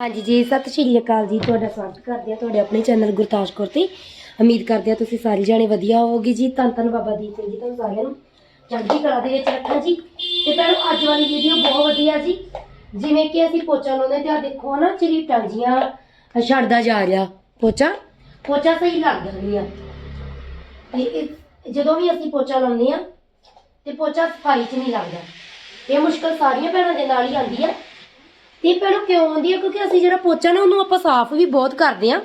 ਹਾਂਜੀ ਜੀ, ਸਤਿ ਸ਼੍ਰੀ ਅਕਾਲ ਜੀ, ਤੁਹਾਡਾ ਸਵਾਗਤ ਕਰਦੇ ਆ ਤੁਹਾਡੇ ਆਪਣੇ ਚੈਨਲ ਗੁਰਤਾਜ ਕੌਰ ਤੇ। ਉਮੀਦ ਕਰਦੇ ਆ ਤੁਸੀਂ ਸਾਰੇ ਜਾਣੇ ਵਧੀਆ ਹੋਵੋਗੇ ਜੀ। ਧੰਨ ਧੰਨ ਬਾਬਾ ਦੀਪ ਸਿੰਘ ਜੀ ਤੁਹਾਨੂੰ ਸਾਰਿਆਂ ਨੂੰ ਚੜ੍ਹਦੀ ਕਲਾ ਦੇ ਵਿੱਚ ਰੱਖਾਂ ਜੀ। ਤੇ ਪਹਿਲਾਂ ਅੱਜ ਵਾਲੀ ਵੀਡੀਓ ਬਹੁਤ ਵਧੀਆ ਜੀ। ਜਿਵੇਂ ਕਿ ਅਸੀਂ ਪੋਚਾ ਲਾਉਂਦੇ ਤੇ ਆ ਦੇਖੋ ਨਾ ਚਰੀਟਾਂ ਜੀਆਂ, ਛੱਡਦਾ ਜਾ ਰਿਹਾ ਪੋਚਾ। ਪੋਚਾ ਸਹੀ ਲੱਗ ਨਹੀਂ ਆ। ਤੇ ਜਦੋਂ ਵੀ ਅਸੀਂ ਪੋਚਾ ਲਾਉਂਦੇ ਆ ਤੇ ਪੋਚਾ ਸਫ਼ਾਈ 'ਚ ਨਹੀਂ ਲੱਗਦਾ। ਇਹ ਮੁਸ਼ਕਲ ਸਾਰੀਆਂ ਭੈਣਾਂ ਦੇ ਨਾਲ ਹੀ ਆਉਂਦੀ ਆ। ਤੇ ਭੈਣੋ ਕਿਉਂ ਆਉਂਦੀ ਹੈ ਕਿਉਂਕਿ ਅਸੀਂ ਜਿਹੜਾ ਪੋਚਾ ਨਾ, ਉਹਨੂੰ ਆਪਾਂ ਸਾਫ਼ ਵੀ ਬਹੁਤ ਕਰਦੇ ਆ।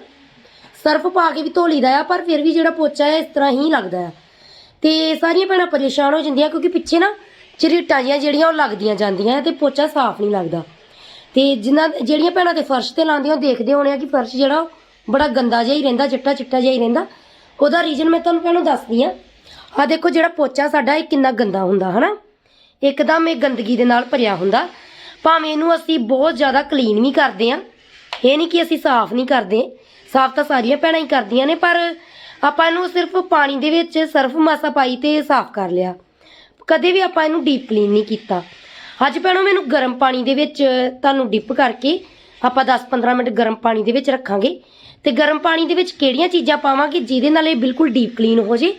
ਸਰਫ ਪਾ ਕੇ ਵੀ ਧੋ ਲਈਦਾ ਆ, ਪਰ ਫਿਰ ਵੀ ਜਿਹੜਾ ਪੋਚਾ ਹੈ ਇਸ ਤਰ੍ਹਾਂ ਹੀ ਲੱਗਦਾ ਆ। ਤੇ ਸਾਰੀਆਂ ਭੈਣਾਂ ਪਰੇਸ਼ਾਨ ਹੋ ਜਾਂਦੀਆਂ, ਕਿਉਂਕਿ ਪਿੱਛੇ ਨਾ ਚਰੀਟਾਂ ਜਿਹੀਆਂ ਜਿਹੜੀਆਂ, ਉਹ ਲੱਗਦੀਆਂ ਜਾਂਦੀਆਂ ਆ ਤੇ ਪੋਚਾ ਸਾਫ਼ ਨਹੀਂ ਲੱਗਦਾ। ਤੇ ਜਿਨ੍ਹਾਂ ਜਿਹੜੀਆਂ ਭੈਣਾਂ ਤੇ ਫਰਸ਼ ਤੇ ਲਾਉਂਦੀਆਂ ਉਹ ਦੇਖਦੇ ਹੋਣੇ ਆ ਕਿ ਫਰਸ਼ ਜਿਹੜਾ, ਉਹ ਬੜਾ ਗੰਦਾ ਜਿਹਾ ਹੀ ਰਹਿੰਦਾ, ਚਿੱਟਾ ਚਿੱਟਾ ਜਿਹਾ ਹੀ ਰਹਿੰਦਾ। ਉਹਦਾ ਰੀਜ਼ਨ ਮੈਂ ਤੁਹਾਨੂੰ ਪਹਿਲਾਂ ਦੱਸਦੀ ਆ। ਆ ਦੇਖੋ ਜਿਹੜਾ ਪੋਚਾ ਸਾਡਾ, ਇਹ ਕਿੰਨਾ ਗੰਦਾ ਹੁੰਦਾ, ਹਨਾ? ਇੱਕਦਮ ਇਹ ਗੰਦਗੀ ਦੇ ਨਾਲ ਭਰਿਆ ਹੁੰਦਾ। ਭਾਵੇਂ ਇਹਨੂੰ ਅਸੀਂ ਬਹੁਤ ਜ਼ਿਆਦਾ ਕਲੀਨ ਵੀ ਕਰਦੇ ਆ ਇਹ ਨਹੀਂ ਕਿ ਅਸੀਂ ਸਾਫ਼ ਨਹੀਂ ਕਰਦੇ, ਸਾਫ਼ ਤਾਂ ਸਾਰੀਆਂ ਭੈਣਾਂ ਹੀ ਕਰਦੀਆਂ ਨੇ, ਪਰ ਆਪਾਂ ਇਹਨੂੰ ਸਿਰਫ ਪਾਣੀ ਦੇ ਵਿੱਚ ਸਰਫ ਮਾਸਾ ਪਾਈ ਤੇ ਸਾਫ਼ ਕਰ ਲਿਆ। ਕਦੇ ਵੀ ਆਪਾਂ ਇਹਨੂੰ ਡੀਪ ਕਲੀਨ ਨਹੀਂ ਕੀਤਾ। ਅੱਜ ਭੈਣੋ ਮੈਨੂੰ ਗਰਮ ਪਾਣੀ ਦੇ ਵਿੱਚ ਤੁਹਾਨੂੰ ਡਿਪ ਕਰਕੇ ਆਪਾਂ 10-15 ਮਿੰਟ ਗਰਮ ਪਾਣੀ ਦੇ ਵਿੱਚ ਰੱਖਾਂਗੇ। ਤੇ ਗਰਮ ਪਾਣੀ ਦੇ ਵਿੱਚ ਕਿਹੜੀਆਂ ਚੀਜ਼ਾਂ ਪਾਵਾਂਗੇ ਜਿਹਦੇ ਨਾਲ ਇਹ ਬਿਲਕੁਲ ਡੀਪ ਕਲੀਨ ਹੋ ਜੇ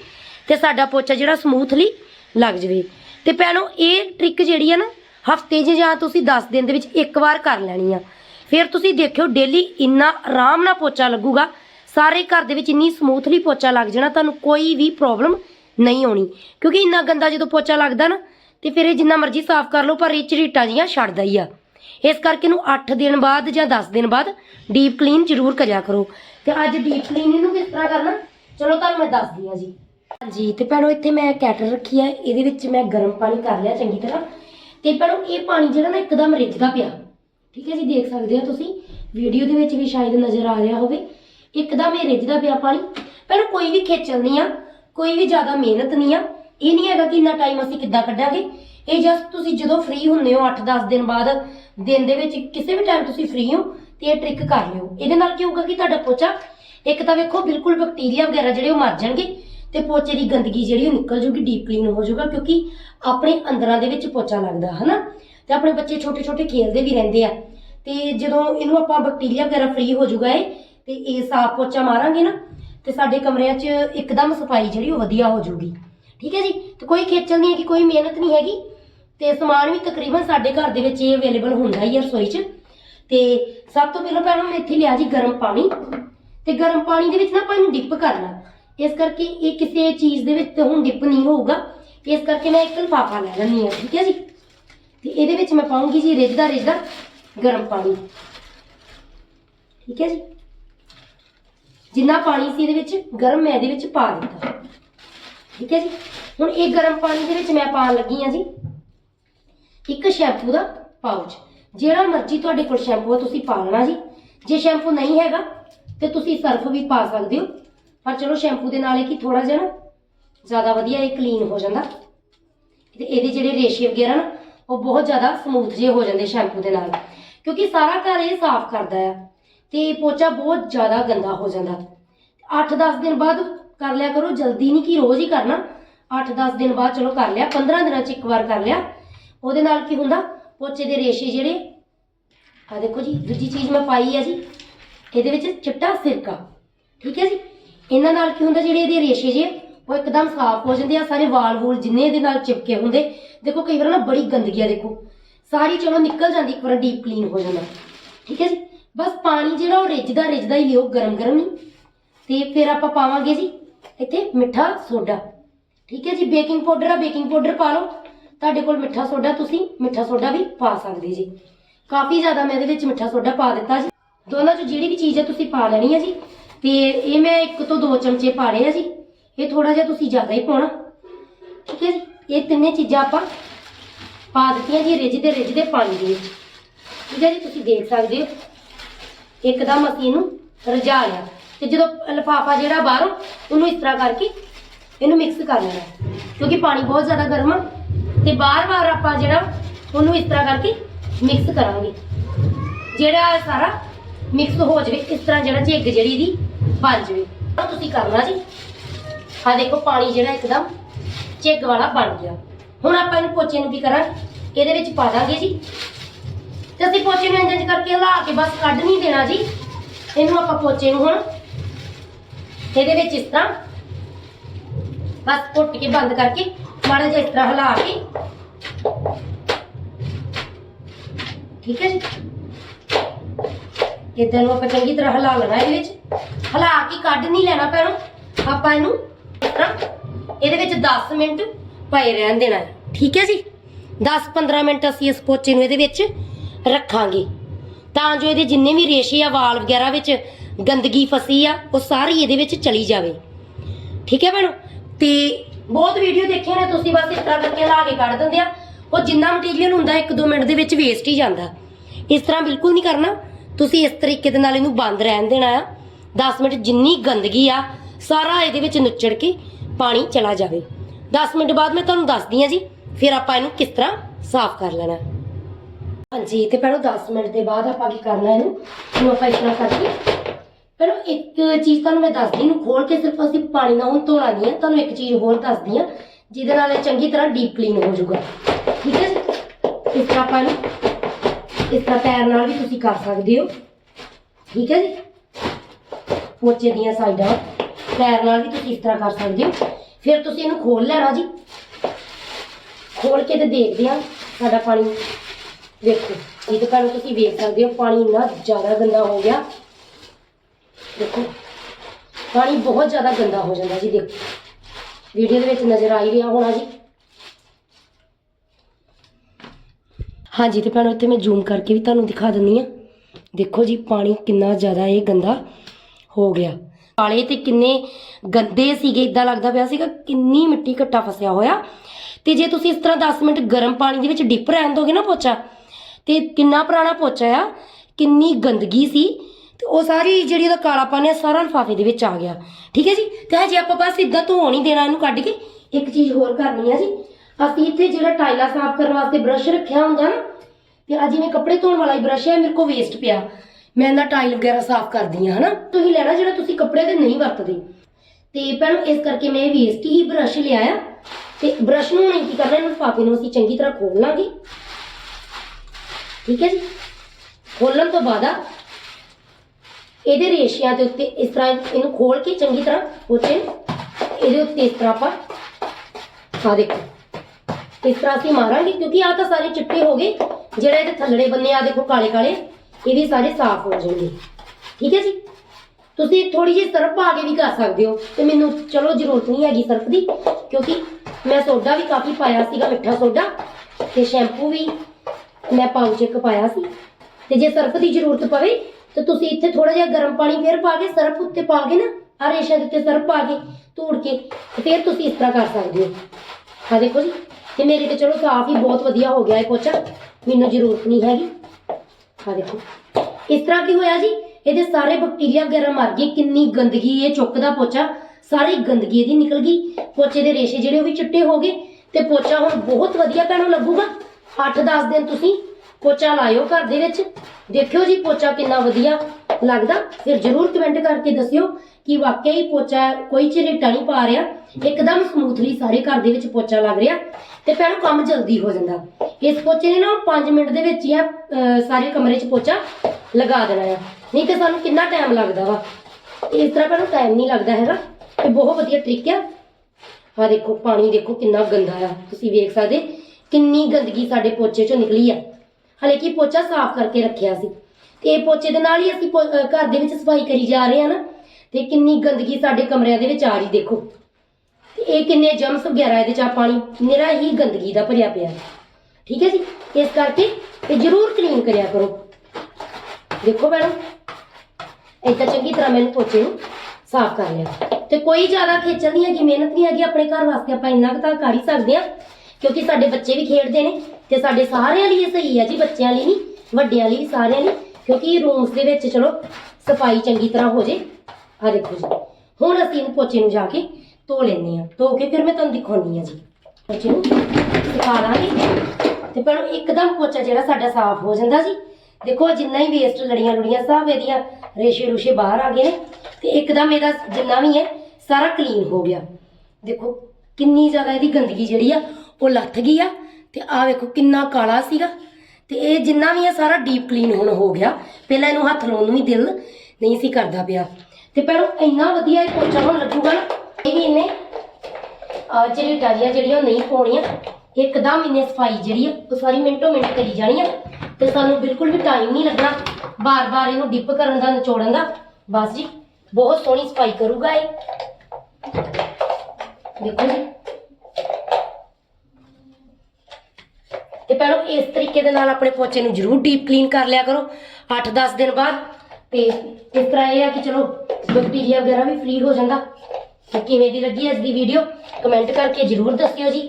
ਤੇ ਸਾਡਾ ਪੋਚਾ ਜਿਹੜਾ ਸਮੂਥਲੀ ਲੱਗ ਜਵੇ। ਤੇ ਭੈਣੋ ਇਹ ਟ੍ਰਿਕ ਜਿਹੜੀ ਆ ਨਾ ਹਫ਼ਤੇ 'ਚ ਜਾਂ ਤੁਸੀਂ 10 ਦਿਨ ਦੇ ਵਿੱਚ ਇੱਕ ਵਾਰ ਕਰ ਲੈਣੀ ਆ। ਫਿਰ ਤੁਸੀਂ ਦੇਖਿਓ ਡੇਲੀ ਇੰਨਾ ਆਰਾਮ ਨਾਲ ਪੋਚਾ ਲੱਗੂਗਾ। ਸਾਰੇ ਘਰ ਦੇ ਵਿੱਚ ਇੰਨੀ ਸਮੂਥਲੀ ਪੋਚਾ ਲੱਗ ਜਾਣਾ, ਤੁਹਾਨੂੰ ਕੋਈ ਵੀ ਪ੍ਰੋਬਲਮ ਨਹੀਂ ਆਉਣੀ। ਕਿਉਂਕਿ ਇੰਨਾ ਗੰਦਾ ਜਦੋਂ ਪੋਚਾ ਲੱਗਦਾ ਨਾ, ਤੇ ਫਿਰ ਇਹ ਜਿੰਨਾ ਮਰਜ਼ੀ ਸਾਫ਼ ਕਰ ਲਓ, ਪਰ ਇਹ ਝਰੀਟਾਂ ਜੀਆਂ ਛੱਡਦਾ ਹੀ ਆ। ਇਸ ਕਰਕੇ ਇਹਨੂੰ 8 ਦਿਨ ਬਾਅਦ ਜਾਂ 10 ਦਿਨ ਬਾਅਦ ਡੀਪ ਕਲੀਨ ਜ਼ਰੂਰ ਕਰਿਆ ਕਰੋ। ਤੇ ਅੱਜ ਡੀਪ ਕਲੀਨ ਇਹਨੂੰ ਕਿਸ ਤਰ੍ਹਾਂ ਕਰਨਾ? ਚਲੋ ਤੁਹਾਨੂੰ ਮੈਂ ਦੱਸਦੀ ਆ ਜੀ। ਹਾਂਜੀ, ਤੇ ਭੈਣੋ, ਇੱਥੇ ਮੈਂ ਕੈਟਲ ਰੱਖੀ ਆ। ਇਹਦੇ ਵਿੱਚ ਮੈਂ ਗਰਮ ਪਾਣੀ ਕਰ ਲਿਆ ਚੰਗੀ ਤਰ੍ਹਾਂ। ਤੇ ਭੈਣੋ ਇਹ ਪਾਣੀ ਜਿਹੜਾ ਨਾ ਇੱਕਦਮ ਰਿੱਝਦਾ ਪਿਆ। ਠੀਕ ਹੈ ਜੀ, ਦੇਖ ਸਕਦੇ ਹੋ ਤੁਸੀਂ। ਵੀਡੀਓ ਦੇ ਵਿੱਚ ਵੀ ਸ਼ਾਇਦ ਨਜ਼ਰ ਆ ਰਿਹਾ ਹੋਵੇ। ਇੱਕਦਮ ਇਹ ਰਿੱਝਦਾ ਪਿਆ ਪਾਣੀ। ਭੈਣੋ ਕੋਈ ਵੀ ਖੇਚਲ ਨਹੀਂ ਆ, ਕੋਈ ਵੀ ਜ਼ਿਆਦਾ ਮਿਹਨਤ ਨਹੀਂ ਆ। ਇਹ ਨਹੀਂ ਹੈਗਾ ਕਿ ਇੰਨਾ ਟਾਈਮ ਅਸੀਂ ਕਿੱਦਾਂ ਕੱਢਾਂਗੇ। ਇਹ ਜਸਟ ਤੁਸੀਂ ਜਦੋਂ ਫ੍ਰੀ ਹੁੰਦੇ ਹੋ 8-10 ਦਿਨ ਬਾਅਦ, ਦਿਨ ਦੇ ਵਿੱਚ ਕਿਸੇ ਵੀ ਟਾਈਮ ਤੁਸੀਂ ਫ੍ਰੀ ਹੋ, ਤੇ ਇਹ ਟ੍ਰਿਕ ਕਰ ਲਿਓ। ਇਹਦੇ ਨਾਲ ਕੀ ਹੋਊਗਾ ਕਿ ਤੁਹਾਡਾ ਪੋਚਾ ਇੱਕ ਤਾਂ ਵੇਖੋ ਬਿਲਕੁਲ ਬੈਕਟੀਰੀਆ ਵਗੈਰਾ ਜਿਹੜੇ ਉਹ ਮਰ ਜਾਣਗੇ। ਤੇ ਪੋਚੇ ਦੀ ਗੰਦਗੀ ਜਿਹੜੀ ਉਹ ਨਿਕਲ ਜੂਗੀ ਡੀਪ ਕਲੀਨ ਹੋ ਜਾਊਗਾ ਕਿਉਂਕਿ ਆਪਣੇ ਅੰਦਰਾਂ ਦੇ ਵਿੱਚ ਪੋਚਾ ਲੱਗਦਾ, ਹਨਾ? ਤੇ ਆਪਣੇ ਬੱਚੇ ਛੋਟੇ ਛੋਟੇ ਖੇਲਦੇ ਵੀ ਰਹਿੰਦੇ ਆ। ਤੇ ਜਦੋਂ ਇਹਨੂੰ ਆਪਾਂ ਬੈਕਟੀਰੀਆ ਵਗੈਰਾ ਫ੍ਰੀ ਹੋ ਜਾਊਗਾ ਇਹ, ਤੇ ਇਹ ਸਾਫ਼ ਪੋਚਾ ਮਾਰਾਂਗੇ ਨਾ, ਤੇ ਸਾਡੇ ਕਮਰਿਆਂ 'ਚ ਇੱਕਦਮ ਸਫ਼ਾਈ ਜਿਹੜੀ ਉਹ ਵਧੀਆ ਹੋ ਜਾਊਗੀ ਠੀਕ ਹੈ ਜੀ? ਤੇ ਕੋਈ ਖੇਚਲ ਨਹੀਂ ਹੈ ਕਿ ਕੋਈ ਮਿਹਨਤ ਨਹੀਂ ਹੈਗੀ। ਤੇ ਸਮਾਨ ਵੀ ਤਕਰੀਬਨ ਸਾਡੇ ਘਰ ਦੇ ਵਿੱਚ ਇਹ ਅਵੇਲੇਬਲ ਹੁੰਦਾ ਹੀ ਹੈ ਰਸੋਈ 'ਚ। ਤੇ ਸਭ ਤੋਂ ਪਹਿਲਾਂ ਪਹਿਲਾਂ ਮੈਂ ਇੱਥੇ ਲਿਆ ਜੀ ਗਰਮ ਪਾਣੀ। ਤੇ ਗਰਮ ਪਾਣੀ ਦੇ ਵਿੱਚ ਨਾ ਆਪਾਂ ਇਹਨੂੰ ਡਿਪ ਕਰਨਾ ਇਸ ਕਰਕੇ ਇਹ ਕਿਸੇ ਚੀਜ਼ ਦੇ ਵਿੱਚ ਹੁਣ ਡਿਪ ਨਹੀਂ ਹੋਊਗਾ। ਇਸ ਕਰਕੇ ਮੈਂ ਇੱਕ ਲਿਫਾਫਾ ਲੈ ਲੈਂਦੀ ਹਾਂ, ਠੀਕ ਹੈ ਜੀ? ਤੇ ਇਹਦੇ ਵਿੱਚ ਮੈਂ ਪਾਉਂਗੀ ਜੀ ਰਿੱਝਦਾ ਰਿੱਝਦਾ ਗਰਮ ਪਾਣੀ। ਠੀਕ ਹੈ ਜੀ? ਜਿੰਨਾ ਪਾਣੀ ਸੀ ਇਹਦੇ ਵਿੱਚ, ਗਰਮ ਮੈਂ ਇਹਦੇ ਵਿੱਚ ਪਾ ਦਿੱਤਾ। ਠੀਕ ਹੈ ਜੀ? ਹੁਣ ਇਹ ਗਰਮ ਪਾਣੀ ਦੇ ਵਿੱਚ ਮੈਂ ਪਾਉਣ ਲੱਗੀ ਹਾਂ ਜੀ। ਇੱਕ ਸ਼ੈਂਪੂ ਦਾ ਪਾਊਚ। ਜਿਹੜਾ ਮਰਜ਼ੀ ਤੁਹਾਡੇ ਕੋਲ ਸ਼ੈਂਪੂ ਆ, ਤੁਸੀਂ ਪਾ ਲੈਣਾ ਜੀ। ਜੇ ਸ਼ੈਂਪੂ ਨਹੀਂ ਹੈਗਾ, ਤੇ ਤੁਸੀਂ ਸਰਫ ਵੀ ਪਾ ਸਕਦੇ ਹੋ। ਪਰ ਚਲੋ ਸ਼ੈਂਪੂ ਦੇ ਨਾਲ ਇਹ ਕਿ ਥੋੜਾ ਜਿਹਾ ਨਾ ਜ਼ਿਆਦਾ ਵਧੀਆ ਇਹ ਕਲੀਨ ਹੋ ਜਾਂਦਾ। ਤੇ ਇਹਦੇ ਜਿਹੜੇ ਰੇਸ਼ੇ ਵਗੈਰਾ ਨਾ, ਉਹ ਬਹੁਤ ਜ਼ਿਆਦਾ ਸਮੂਥ ਜੇ ਹੋ ਜਾਂਦੇ ਸ਼ੈਂਪੂ ਦੇ ਨਾਲ। ਕਿਉਂਕਿ ਸਾਰਾ ਘਰ ਇਹ ਸਾਫ਼ ਕਰਦਾ ਆ ਤੇ ਪੋਚਾ ਬਹੁਤ ਜ਼ਿਆਦਾ ਗੰਦਾ ਹੋ ਜਾਂਦਾ। 8-10 ਦਿਨ ਬਾਅਦ ਕਰ ਲਿਆ ਕਰੋ, ਜਲਦੀ ਨਹੀਂ ਕਿ ਰੋਜ਼ ਹੀ ਕਰਨਾ। 8-10 ਦਿਨ ਬਾਅਦ ਚਲੋ ਕਰ ਲਿਆ 15 ਦਿਨਾਂ 'ਚ ਇੱਕ ਵਾਰ ਕਰ ਲਿਆ। ਉਹਦੇ ਨਾਲ ਕੀ ਹੁੰਦਾ, ਪੋਚੇ ਦੇ ਰੇਸ਼ੇ ਜਿਹੜੇ ਆ ਦੇਖੋ ਜੀ, ਦੂਜੀ ਚੀਜ਼ ਮੈਂ ਪਾਈ ਆ ਜੀ, ਇਹਦੇ ਵਿੱਚ ਚਿੱਟਾ ਸਿਰਕਾ। ਠੀਕ ਹੈ ਜੀ? ਇਹਨਾਂ ਨਾਲ ਕੀ ਹੁੰਦਾ, ਜਿਹੜੇ ਇਹਦੇ ਰੇਸ਼ੇ ਜੇ, ਉਹ ਇੱਕਦਮ ਸਾਫ਼ ਹੋ ਜਾਂਦੇ ਆ, ਸਾਰੇ ਵਾਲ ਵੂਲ ਜਿੰਨੇ ਇਹਦੇ ਨਾਲ ਚਿਪਕੇ ਹੁੰਦੇ, ਦੇਖੋ ਕਈ ਵਾਰ ਨਾ ਬੜੀ ਗੰਦਗੀ ਆ, ਦੇਖੋ। ਸਾਰੀ ਚਲੋ ਨਿਕਲ ਜਾਂਦੀ, ਇੱਕ ਵਾਰ ਡੀਪ ਕਲੀਨ ਹੋ ਜਾਂਦਾ। ਠੀਕ ਹੈ ਜੀ? ਬਸ ਪਾਣੀ ਜਿਹੜਾ ਉਹ ਰਿੱਝਦਾ ਰਿੱਝਦਾ ਹੀ ਲਿਓ ਗਰਮ ਗਰਮ ਹੀ। ਤੇ ਫਿਰ ਆਪਾਂ ਪਾਵਾਂਗੇ ਜੀ ਇੱਥੇ ਮਿੱਠਾ ਸੋਡਾ। ਠੀਕ ਹੈ ਜੀ? ਬੇਕਿੰਗ ਪਾਊਡਰ ਆ, ਬੇਕਿੰਗ ਪਾਊਡਰ ਪਾ ਲਓ। ਤੁਹਾਡੇ ਕੋਲ ਮਿੱਠਾ ਸੋਡਾ, ਤੁਸੀਂ ਮਿੱਠਾ ਸੋਡਾ ਵੀ ਪਾ ਸਕਦੇ ਜੀ। ਕਾਫੀ ਜ਼ਿਆਦਾ ਮੈਂ ਇਹਦੇ ਵਿੱਚ ਮਿੱਠਾ ਸੋਡਾ ਪਾ ਦਿੱਤਾ ਜੀ। ਦੋਨਾਂ ਚੋਂ ਜਿਹੜੀ ਵੀ ਚੀਜ਼ ਹੈ ਤੁਸੀਂ ਪਾ ਲੈਣੀ ਹੈ ਜੀ ਤੇ ਇਹ ਮੈਂ ਇੱਕ ਤੋਂ ਦੋ ਚਮਚੇ ਪਾ ਲਏ ਆ ਜੀ। ਇਹ ਥੋੜਾ ਜਿਹਾ ਤੁਸੀਂ ਜ਼ਿਆਦਾ ਹੀ ਪਾਉਣਾ। ਠੀਕ ਹੈ ਜੀ? ਇਹ ਤਿੰਨੇ ਚੀਜ਼ਾਂ ਆਪਾਂ ਪਾ ਦਿੱਤੀਆਂ ਜੀ ਰਿੱਝਦੇ ਰਿੱਝਦੇ ਪਾਣੀ ਦੇ ਵਿੱਚ। ਠੀਕ ਹੈ ਜੀ? ਤੁਸੀਂ ਦੇਖ ਸਕਦੇ ਹੋ। ਇੱਕਦਮ ਅਸੀਂ ਇਹਨੂੰ ਰਝਾ ਲਿਆ। ਤੇ ਜਦੋਂ ਲਿਫਾਫਾ ਜਿਹੜਾ ਬਾਹਰੋਂ, ਉਹਨੂੰ ਇਸ ਤਰ੍ਹਾਂ ਕਰਕੇ ਇਹਨੂੰ ਮਿਕਸ ਕਰ ਲੈਣਾ। ਕਿਉਂਕਿ ਪਾਣੀ ਬਹੁਤ ਜ਼ਿਆਦਾ ਗਰਮ ਆ। ਤੇ ਬਾਰ-ਬਾਰ ਆਪਾਂ ਜਿਹੜਾ, ਉਹਨੂੰ ਇਸ ਤਰ੍ਹਾਂ ਕਰਕੇ ਮਿਕਸ ਕਰਾਂਗੇ। ਜਿਹੜਾ ਸਾਰਾ ਮਿਕਸ ਹੋ ਜਾਵੇ, ਇਸ ਤਰ੍ਹਾਂ ਜਿਹੜਾ ਝਿੱਗ ਜਿਹੜੀ ਦੀ ਬਣ ਜਾਵੇ। ਉਹ ਤੁਸੀਂ ਕਰਨਾ ਜੀ। ਆ ਦੇਖੋ ਪਾਣੀ ਜਿਹੜਾ ਇੱਕਦਮ ਚਿੱਗ ਵਾਲਾ ਬਣ ਗਿਆ। ਹੁਣ ਆਪਾਂ ਇਹਨੂੰ ਪੋਚੇ ਨੂੰ ਕੀ ਕਰਾਂਗੇ ਇਹਦੇ ਵਿੱਚ ਪਾ ਦਾਂਗੇ ਜੀ। ਤੇ ਅਸੀਂ ਪੋਚੇ ਨੂੰ ਇੰਜ ਇੰਜ ਕਰਕੇ ਹਿਲਾ ਕੇ ਬਸ ਕੱਢ ਨਹੀਂ ਦੇਣਾ ਜੀ। ਇਹਨੂੰ ਆਪਾਂ ਪੋਚੇ ਨੂੰ ਹੁਣ ਇਹਦੇ ਵਿੱਚ ਇਸ ਤਰ੍ਹਾਂ ਬਸ ਘੁੱਟ ਕੇ ਬੰਦ ਕਰਕੇ ਮਾੜਾ ਜਿਹਾ ਇਸ ਤਰ੍ਹਾਂ ਹਿਲਾ ਕੇ ਠੀਕ ਹੈ ਜੀ। ਇਦਾਂ ਨੂੰ ਆਪਾਂ ਚੰਗੀ ਤਰ੍ਹਾਂ ਹਿਲਾ ਲੈਣਾ ਇਹਦੇ ਵਿੱਚ। ਹਿਲਾ ਕੇ ਕੱਢ ਨਹੀਂ ਲੈਣਾ ਭੈਣੋ। ਆਪਾਂ ਇਹਨੂੰ ਇਸ ਤਰ੍ਹਾਂ ਇਹਦੇ ਵਿੱਚ 10 ਮਿੰਟ ਪਏ ਰਹਿਣ ਦੇਣਾ ਹੈ। ਠੀਕ ਹੈ ਜੀ? 10-15 ਮਿੰਟ ਅਸੀਂ ਇਸ ਪੋਚੇ ਨੂੰ ਇਹਦੇ ਵਿੱਚ ਰੱਖਾਂਗੇ। ਤਾਂ ਜੋ ਇਹਦੇ ਜਿੰਨੇ ਵੀ ਰੇਸ਼ੇ ਆ, ਵਾਲ ਵਗੈਰਾ ਵਿੱਚ ਗੰਦਗੀ ਫਸੀ ਆ, ਉਹ ਸਾਰੀ ਇਹਦੇ ਵਿੱਚ ਚਲੀ ਜਾਵੇ। ਠੀਕ ਹੈ ਭੈਣੋ? ਤੇ ਬਹੁਤ ਵੀਡੀਓ ਦੇਖੇ ਨੇ ਤੁਸੀਂ, ਬਸ ਇਸ ਤਰ੍ਹਾਂ ਕਰਕੇ ਲਾ ਕੇ ਕੱਢ ਦਿੰਦੇ ਆ। ਉਹ ਜਿੰਨਾ ਮਟੀਰੀਅਲ ਹੁੰਦਾ 1-2 ਮਿੰਟ ਦੇ ਵਿੱਚ ਵੇਸਟ ਹੀ ਜਾਂਦਾ। ਇਸ ਤਰ੍ਹਾਂ ਬਿਲਕੁਲ ਨਹੀਂ ਕਰਨਾ। ਤੁਸੀਂ ਇਸ ਤਰੀਕੇ ਦੇ ਨਾਲ ਇਹਨੂੰ ਬੰਦ ਰਹਿਣ ਦੇਣਾ ਆ। 10 ਮਿੰਟ ਜਿੰਨੀ ਗੰਦਗੀ ਆ, ਸਾਰਾ ਇਹਦੇ ਵਿੱਚ ਨੁੱਚੜ ਕੇ ਪਾਣੀ ਚਲਾ ਜਾਵੇ। 10 ਮਿੰਟ ਬਾਅਦ ਮੈਂ ਤੁਹਾਨੂੰ ਦੱਸਦੀ ਆ ਜੀ, ਫਿਰ ਆਪਾਂ ਇਹਨੂੰ ਕਿਸ ਤਰ੍ਹਾਂ ਸਾਫ਼ ਕਰ ਲੈਣਾ। ਹਾਂਜੀ, ਤੇ ਪਹਿਲਾਂ 10 ਮਿੰਟ ਦੇ ਬਾਅਦ ਆਪਾਂ ਕੀ ਕਰਨਾ ਇਹਨੂੰ? ਇਹਨੂੰ ਆਪਾਂ ਇਸ ਤਰ੍ਹਾਂ ਕਰਕੇ ਪਹਿਲਾਂ ਇੱਕ ਚੀਜ਼ ਤੁਹਾਨੂੰ ਮੈਂ ਦੱਸਦੀ ਨੂੰ ਖੋਲ ਕੇ ਸਿਰਫ ਅਸੀਂ ਪਾਣੀ ਨਾਲ ਹੁਣ ਧੋਣਾ ਨਹੀਂ ਹੈ, ਤੁਹਾਨੂੰ ਇੱਕ ਚੀਜ਼ ਹੋਰ ਦੱਸਦੀ ਆ ਜਿਹਦੇ ਨਾਲ ਇਹ ਚੰਗੀ ਤਰ੍ਹਾਂ ਡੀਪ ਕਲੀਨ ਹੋ ਜਾਊਗਾ। ਠੀਕ ਹੈ ਜੀ? ਇਸ ਤਰ੍ਹਾਂ ਆਪਾਂ ਇਹਨੂੰ ਇਸ ਤਰ੍ਹਾਂ ਪੈਰ ਨਾਲ ਵੀ ਤੁਸੀਂ ਕਰ ਸਕਦੇ ਹੋ। ਠੀਕ ਹੈ ਜੀ? ਪੋਚੇ ਦੀਆਂ ਸਾਈਡਾਂ। ਪੈਰ ਨਾਲ ਵੀ ਤੁਸੀਂ ਇਸ ਤਰ੍ਹਾਂ ਕਰ ਸਕਦੇ ਹੋ। ਫਿਰ ਤੁਸੀਂ ਇਹਨੂੰ ਖੋਲ ਲੈਣਾ ਜੀ ਖੋਲ ਕੇ ਤੇ ਦੇਖਦੇ ਆ ਸਾਡਾ ਪਾਣੀ। ਦੇਖੋ, ਇਹ ਤਾਂ ਪਹਿਲਾਂ ਤੁਸੀਂ ਵੇਖ ਸਕਦੇ ਹੋ, ਪਾਣੀ ਇੰਨਾ ਜ਼ਿਆਦਾ ਗੰਦਾ ਹੋ ਗਿਆ। ਦੇਖੋ, ਪਾਣੀ ਬਹੁਤ ਜ਼ਿਆਦਾ ਗੰਦਾ ਹੋ ਜਾਂਦਾ ਜੀ, ਦੇਖੋ। ਵੀਡੀਓ ਦੇ ਵਿੱਚ ਨਜ਼ਰ ਆ ਹੀ ਰਿਹਾ ਹੋਣਾ ਜੀ। ਹਾਂਜੀ, ਤੇ ਭੈਣੋ, ਇੱਥੇ ਮੈਂ ਜ਼ੂਮ ਕਰਕੇ ਵੀ ਤੁਹਾਨੂੰ ਦਿਖਾ ਦਿੰਦੀ ਆ ਦੇਖੋ ਜੀ, ਪਾਣੀ ਕਿੰਨਾ ਜ਼ਿਆਦਾ ਇਹ ਗੰਦਾ। ਹੋ ਗਿਆ। ਕਾਲੇ ਤੇ ਕਿੰਨੇ ਗੰਦੇ ਸੀਗੇ ਇਦਾਂ ਲੱਗਦਾ ਪਿਆ ਸੀਗਾ, ਕਿੰਨੀ ਮਿੱਟੀ ਘੱਟਾ ਫਸਿਆ ਹੋਇਆ। ਤੇ ਜੇ ਤੁਸੀਂ ਇਸ ਤਰ੍ਹਾਂ 10 ਮਿੰਟ ਗਰਮ ਪਾਣੀ ਦੇ ਵਿੱਚ ਡਿਪ ਰਹਿਣ ਦੋਗੇ ਨਾ ਪੋਚਾ, ਤੇ ਕਿੰਨਾ ਪੁਰਾਣਾ ਪੋਚਾ ਆ, ਕਿੰਨੀ ਗੰਦਗੀ ਸੀ, ਤੇ ਉਹ ਸਾਰੀ ਜਿਹੜੀ ਉਹਦਾ ਕਾਲਾਪਨ ਹੈ ਸਾਰਾ ਲਿਫਾਫੇ ਦੇ ਵਿੱਚ ਆ ਗਿਆ। ਠੀਕ ਹੈ ਜੀ? ਤੇ ਹਜੇ ਆਪਾਂ ਬਸ ਇਦਾਂ ਧੋ ਨਹੀਂ ਦੇਣਾ ਇਹਨੂੰ ਕੱਢ ਕੇ, ਇੱਕ ਚੀਜ਼ ਹੋਰ ਕਰਨੀ ਆ ਜੀ। ਅਸੀਂ ਇੱਥੇ ਜਿਹੜਾ ਟਾਈਲਾਂ ਸਾਫ਼ ਕਰਨ ਵਾਸਤੇ ਬ੍ਰਸ਼ ਰੱਖਿਆ ਹੁੰਦਾ ਨਾ, ਤੇ ਆ ਜਿਵੇਂ ਕੱਪੜੇ ਧੋਣ ਵਾਲਾ ਹੀ ਬ੍ਰਸ਼ ਹੈ ਮੇਰੇ ਕੋਲ ਵੇਸਟ ਪਿਆ। ਮੈਂ ਇਹਨਾਂ ਟਾਈਲ ਵਗੈਰਾ ਸਾਫ਼ ਕਰਦੀ ਆ ਹਨਾ? ਤੁਸੀਂ ਲੈਣਾ ਜਿਹੜਾ ਤੁਸੀਂ ਕੱਪੜੇ ਤੇ ਨਹੀਂ ਵਰਤਦੇ। ਤੇ ਪਹਿਲਾਂ ਇਸ ਕਰਕੇ ਮੈਂ ਇਹ ਵੇਸਟ ਹੀ ਬ੍ਰਸ਼ ਲਿਆਇਆ। ਤੇ ਬ੍ਰਸ਼ ਨੂੰ ਹੁਣ ਕੀ ਕਰਨਾ, ਇਹਨੂੰ ਲਿਫਾਫੇ ਨੂੰ ਅਸੀਂ ਚੰਗੀ ਤਰ੍ਹਾਂ ਖੋਲ ਲਾਂਗੇ। ਠੀਕ ਹੈ ਜੀ? ਖੋਲਣ ਤੋਂ ਬਾਅਦ ਇਹਦੇ ਰੇਸ਼ਿਆਂ ਦੇ ਉੱਤੇ ਇਸ ਤਰ੍ਹਾਂ ਇਹਨੂੰ ਖੋਲ ਕੇ ਚੰਗੀ ਤਰ੍ਹਾਂ ਪੋਚੇ ਇਹਦੇ ਉੱਤੇ ਇਸ ਤਰ੍ਹਾਂ ਆਪਾਂ ਆ ਦੇਖੋ, ਇਸ ਤਰ੍ਹਾਂ ਅਸੀਂ ਮਾਰਾਂਗੇ, ਕਿਉਂਕਿ ਆ ਤਾਂ ਸਾਰੇ ਚਿੱਟੇ ਹੋ ਗਏ। ਜਿਹੜੇ ਇਹਦੇ ਥੱਲੜੇ ਬੰਨੇ ਆ ਦੇਖੋ ਕਾਲੇ ਕਾਲੇ ਇਹ ਵੀ ਸਾਰੇ ਸਾਫ਼ ਹੋ ਜਾਣਗੇ। ਠੀਕ ਹੈ ਜੀ? ਤੁਸੀਂ ਥੋੜੀ ਜਿਹੀ ਸਰਫ ਪਾ ਕੇ ਵੀ ਕਰ ਸਕਦੇ ਹੋ ਤੇ ਮੈਨੂੰ ਚਲੋ ਜ਼ਰੂਰਤ ਨਹੀਂ ਹੈਗੀ ਸਰਫ ਦੀ, ਕਿਉਂਕਿ ਮੈਂ ਸੋਡਾ ਵੀ ਕਾਫੀ ਪਾਇਆ ਸੀਗਾ, ਮਿੱਠਾ ਸੋਡਾ ਤੇ ਸ਼ੈਂਪੂ ਵੀ ਮੈਂ ਪਾਊਚ ਇੱਕ ਪਾਇਆ ਸੀ। ਤੇ ਜੇ ਸਰਫ ਦੀ ਜ਼ਰੂਰਤ ਪਵੇ ਤਾਂ ਤੁਸੀਂ ਇੱਥੇ ਥੋੜਾ ਜਿਹਾ ਗਰਮ ਪਾਣੀ ਫੇਰ ਪਾ ਕੇ ਸਰਫ ਉੱਤੇ ਪਾ ਕੇ ਨਾ ਆ ਰੇਸ਼ਾ ਦੇ ਉੱਤੇ ਸਰਫ ਪਾ ਕੇ ਧੂੜ ਕੇ ਤੇ ਫਿਰ ਤੁਸੀਂ ਇਸ ਤਰ੍ਹਾਂ ਕਰ ਸਕਦੇ ਹੋ। ਆ ਦੇਖੋ ਜੀ, ਤੇ ਮੇਰੇ ਤੇ ਚਲੋ ਸਾਫ਼ ਹੀ ਬਹੁਤ ਵਧੀਆ ਹੋ ਗਿਆ ਇਹ ਪੋਚਾ, ਮੈਨੂੰ ਜ਼ਰੂਰਤ ਨਹੀਂ ਹੈਗੀ। ਆ ਦੇਖੋ। ਇਸ ਤਰ੍ਹਾਂ ਕੀ ਹੋਇਆ ਜੀ? ਇਹਦੇ ਸਾਰੇ ਬੈਕਟੀਰੀਆ ਵਗੈਰਾ ਮਰ ਗਏ। ਕਿੰਨੀ ਗੰਦਗੀ ਇਹ ਚੁੱਕਦਾ ਪੋਚਾ। ਸਾਰੀ ਗੰਦਗੀ ਇਹਦੀ ਨਿਕਲ ਗਈ। ਪੋਚੇ ਦੇ ਰੇਸ਼ੇ ਜਿਹੜੇ ਉਹ ਵੀ ਚਿੱਟੇ ਹੋ ਗਏ। ਤੇ ਪੋਚਾ ਹੁਣ ਬਹੁਤ ਵਧੀਆ ਭੈਣੋ ਲੱਗੂਗਾ। 8-10 ਦਿਨ ਤੁਸੀਂ ਪੋਚਾ ਲਾਇਓ ਘਰ ਦੇ ਵਿੱਚ। ਦੇਖਿਓ ਜੀ ਪੋਚਾ ਕਿੰਨਾ ਵਧੀਆ ਲੱਗਦਾ। ਫਿਰ ਜਰੂਰ ਕਮੈਂਟ ਕਰਕੇ ਦੱਸਿਓ। ਕਿ ਵਾਕਿਆ ਹੀ ਪੋਚਾ ਕੋਈ ਝਰੀਟਾ ਨਹੀਂ ਪਾ ਰਿਹਾ ਇੱਕਦਮ ਸਮੂਥਲੀ ਸਾਰੇ ਘਰ ਦੇ ਵਿੱਚ ਪੋਚਾ ਲੱਗ ਰਿਹਾ ਤੇ ਪਹਿਲਾਂ ਕੰਮ ਜਲਦੀ ਹੋ ਜਾਂਦਾ। ਇਸ ਪੋਚੇ ਨੇ ਨਾ 5 ਮਿੰਟ ਦੇ ਵਿੱਚ ਹੀ ਆ ਅਹ, ਸਾਰੇ ਕਮਰੇ 'ਚ ਪੋਚਾ ਲਗਾ ਦੇਣਾ ਆ। ਨਹੀਂ ਤੇ ਸਾਨੂੰ ਕਿੰਨਾ ਟਾਈਮ ਲੱਗਦਾ ਵਾ। ਇਸ ਤਰ੍ਹਾਂ ਪਹਿਲਾਂ ਟਾਈਮ ਨਹੀਂ ਲੱਗਦਾ ਹੈਗਾ ਇਹ ਬਹੁਤ ਵਧੀਆ ਟ੍ਰਿਕ ਆ। ਆ ਦੇਖੋ ਪਾਣੀ ਦੇਖੋ ਕਿੰਨਾ ਗੰਦਾ ਆ। ਤੁਸੀਂ ਵੇਖ ਸਕਦੇ ਕਿੰਨੀ ਗੰਦਗੀ ਸਾਡੇ ਪੋਚੇ 'ਚੋਂ ਨਿਕਲੀ ਆ। ਹਲੇ ਕਿ ਪੋਚਾ ਸਾਫ਼ ਕਰਕੇ ਰੱਖਿਆ ਸੀ। ਤੇ ਇਹ ਪੋਚੇ ਦੇ ਨਾਲ ਹੀ ਅਸੀਂ ਪੋ- ਅਹ ਘਰ ਦੇ ਵਿੱਚ ਸਫ਼ਾਈ ਕਰੀ ਜਾ ਰਹੇ ਹਾਂ ਨਾ। ਤੇ ਕਿੰਨੀ ਗੰਦਗੀ ਸਾਡੇ ਕਮਰਿਆਂ ਦੇ ਵਿੱਚ ਆ ਰਹੀ ਦੇਖੋ। ਤੇ ਇਹ ਕਿੰਨੇ ਜਮਸ ਵਗੈਰਾ ਇਹਦੇ 'ਚ ਆ ਪਾਣੀ, ਨਿਰਾ ਹੀ ਗੰਦਗੀ ਦਾ ਭਰਿਆ ਪਿਆ। ਠੀਕ ਹੈ ਜੀ? ਇਸ ਕਰਕੇ ਇਹ ਜ਼ਰੂਰ ਕਲੀਨ ਕਰਿਆ ਕਰੋ। ਦੇਖੋ ਮੈਡਮ ਏਦਾਂ ਚੰਗੀ ਤਰ੍ਹਾਂ ਮੈਨੂੰ ਪੋਚੇ ਨੂੰ ਸਾਫ਼ ਕਰ ਲਿਆ। ਤੇ ਕੋਈ ਜ਼ਿਆਦਾ ਖੇਚਲ ਨਹੀਂ ਹੈਗੀ, ਮਿਹਨਤ ਨਹੀਂ ਹੈਗੀ ਆਪਣੇ ਘਰ ਵਾਸਤੇ, ਆਪਾਂ ਇੰਨਾ ਕੁ ਤਾਂ ਕਰ ਹੀ ਸਕਦੇ ਆ ਕਿਉਂਕਿ ਸਾਡੇ ਬੱਚੇ ਵੀ ਖੇਡਦੇ ਨੇ ਤੇ ਸਾਡੇ ਸਾਰਿਆਂ ਲਈ ਇਹ ਸਹੀ ਹੈ ਜੀ, ਬੱਚਿਆਂ ਲਈ ਨਹੀਂ, ਵੱਡਿਆਂ ਲਈ, ਸਾਰਿਆਂ ਲਈ। ਕਿਉਂਕਿ ਰੂਮਸ ਦੇ ਵਿੱਚ ਚਲੋ ਸਫ਼ਾਈ ਚੰਗੀ ਤਰ੍ਹਾਂ ਹੋ ਜੇ। ਆ ਦੇਖੋ ਜੀ। ਹੁਣ ਅਸੀਂ ਇਹਨੂੰ ਪੋਚੇ ਨੂੰ ਜਾ ਕੇ ਧੋ ਲੈਂਦੇ ਆ ਧੋ ਕੇ ਫਿਰ ਮੈਂ ਤੁਹਾਨੂੰ ਦਿਖਾਉਣੀ ਆ ਜੀ। ਪੋਚੇ ਨੂੰ ਸੁਕਾ ਲਾਂਗੇ ਤੇ ਪਰ ਇੱਕਦਮ ਪੋਚਾ ਜਿਹੜਾ ਸਾਡਾ ਸਾਫ਼ ਹੋ ਜਾਂਦਾ ਜੀ। ਦੇਖੋ ਆਹ ਜਿੰਨਾ ਹੀ ਵੇਸਟ ਲੜੀਆਂ ਲੁੜੀਆਂ ਸਭ ਇਹਦੀਆਂ ਰੇਸ਼ੇ ਰੁਸ਼ੇ ਬਾਹਰ ਆ ਗਏ ਨੇ। ਤੇ ਇੱਕਦਮ ਇਹਦਾ ਜਿੰਨਾ ਵੀ ਹੈ, ਸਾਰਾ ਕਲੀਨ ਹੋ ਗਿਆ। ਦੇਖੋ ਕਿੰਨੀ ਜ਼ਿਆਦਾ ਇਹਦੀ ਗੰਦਗੀ ਜਿਹੜੀ ਆ, ਉਹ ਲੱਥ ਗਈ ਆ। ਤੇ ਆਹ ਵੇਖੋ ਕਿੰਨਾ ਕਾਲਾ ਸੀਗਾ। ਤੇ ਇਹ ਜਿੰਨਾ ਵੀ ਆ, ਸਾਰਾ ਡੀਪ ਕਲੀਨ ਹੁਣ ਹੋ ਗਿਆ। ਪਹਿਲਾਂ ਇਹਨੂੰ ਹੱਥ ਲਾਉਣ ਨੂੰ ਵੀ ਦਿਲ ਨਹੀਂ ਸੀ ਕਰਦਾ ਪਿਆ। ਤੇ ਪਰ ਇੰਨਾ ਵਧੀਆ ਇਹ ਪੋਚਾ ਹੁਣ ਲੱਗੂਗਾ ਨਾ, ਇਹ ਵੀ ਇਹਨੇ ਆ ਜਿਹੜੀ ਟਾਲੀਆਂ ਜਿਹੜੀਆਂ ਨਹੀਂ ਪਾਉਣੀਆਂ, ਇੱਕਦਮ ਇਹਨੇ ਸਫ਼ਾਈ ਜਿਹੜੀ ਆ, ਉਹ ਸਾਰੀ ਮਿੰਟੋ ਮਿੰਟ ਕਰੀ ਜਾਣੀ ਆ। ਤੇ ਸਾਨੂੰ ਬਿਲਕੁਲ ਵੀ ਟਾਈਮ ਨਹੀਂ ਲੱਗਣਾ ਬਾਰ-ਬਾਰ ਇਹਨੂੰ ਡਿਪ ਕਰਨ ਦਾ, ਨਿਚੋੜਨ ਦਾ। ਬਸ ਜੀ, ਬਹੁਤ ਸੋਹਣੀ ਸਫ਼ਾਈ ਕਰੂਗਾ ਇਹ। ਦੇਖੋ ਜੀ। ਤੇ ਪਹਿਲਾਂ ਇਸ ਤਰੀਕੇ ਦੇ ਨਾਲ ਆਪਣੇ ਪੋਚੇ ਨੂੰ ਜ਼ਰੂਰ ਡੀਪ ਕਲੀਨ ਕਰ ਲਿਆ ਕਰੋ। 8-10 ਦਿਨ ਬਾਅਦ ਤੇ ਇਸ ਤਰ੍ਹਾਂ ਇਹ ਆ ਕਿ ਚਲੋ ਬੈਕਟੀਰੀਆ ਵਗੈਰਾ ਵੀ ਫ੍ਰੀ ਹੋ ਜਾਂਦਾ। ਤੇ ਕਿਵੇਂ ਦੀ ਲੱਗੀ ਅੱਜ ਦੀ ਵੀਡੀਓ ਕਮੈਂਟ ਕਰਕੇ ਜ਼ਰੂਰ ਦੱਸਿਓ ਜੀ।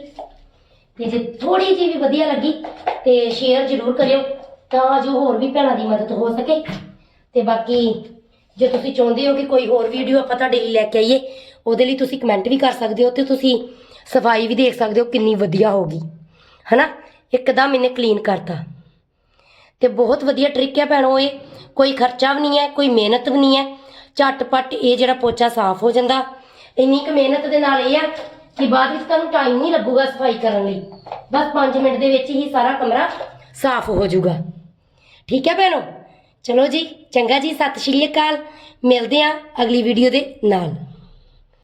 ਤੇ ਜੇ ਥੋੜੀ ਜਿਹੀ ਵੀ ਵਧੀਆ ਲੱਗੀ ਤੇ ਸ਼ੇਅਰ ਜ਼ਰੂਰ ਕਰਿਓ ਤਾਂ ਜੋ ਹੋਰ ਵੀ ਭੈਣਾਂ ਦੀ ਮਦਦ ਹੋ ਸਕੇ। ਤੇ ਬਾਕੀ ਜੇ ਤੁਸੀਂ ਚਾਹੁੰਦੇ ਹੋ ਕਿ ਕੋਈ ਹੋਰ ਵੀਡੀਓ ਆਪਾਂ ਤੁਹਾਡੇ ਲਈ ਲੈ ਕੇ ਆਈਏ, ਉਹਦੇ ਲਈ ਤੁਸੀਂ ਕਮੈਂਟ ਵੀ ਕਰ ਸਕਦੇ ਹੋ ਤੇ ਤੁਸੀਂ ਸਫ਼ਾਈ ਵੀ ਦੇਖ ਸਕਦੇ ਹੋ ਕਿੰਨੀ ਵਧੀਆ ਹੋਗੀ ਹਨਾ? ਇੱਕਦਮ ਇਹਨੇ ਕਲੀਨ ਕਰਤਾ। ਤੇ ਬਹੁਤ ਵਧੀਆ ਟ੍ਰਿਕ ਹੈ ਭੈਣੋ ਇਹ। ਕੋਈ ਖਰਚਾ ਵੀ ਨਹੀਂ ਹੈ, ਕੋਈ ਮਿਹਨਤ ਵੀ ਨਹੀਂ ਹੈ। ਝਟਪਟ ਇਹ ਜਿਹੜਾ ਪੋਚਾ ਸਾਫ਼ ਹੋ ਜਾਂਦਾ। ਇੰਨੀ ਕੁ ਮਿਹਨਤ ਦੇ ਨਾਲ ਇਹ ਆ ਕਿ ਬਾਅਦ ਵਿੱਚ ਤੁਹਾਨੂੰ ਟਾਈਮ ਨਹੀਂ ਲੱਗੂਗਾ ਸਫ਼ਾਈ ਕਰਨ ਲਈ। ਬਸ 5 ਮਿੰਟ ਦੇ ਵਿੱਚ ਹੀ ਸਾਰਾ ਕਮਰਾ ਸਾਫ਼ ਹੋ ਜਾਊਗਾ। ਠੀਕ ਹੈ ਭੈਣੋ? ਚਲੋ ਜੀ, ਚੰਗਾ ਜੀ, ਸਤਿ ਸ਼੍ਰੀ ਅਕਾਲ। ਮਿਲਦੇ ਹਾਂ ਅਗਲੀ ਵੀਡੀਓ ਦੇ ਨਾਲ।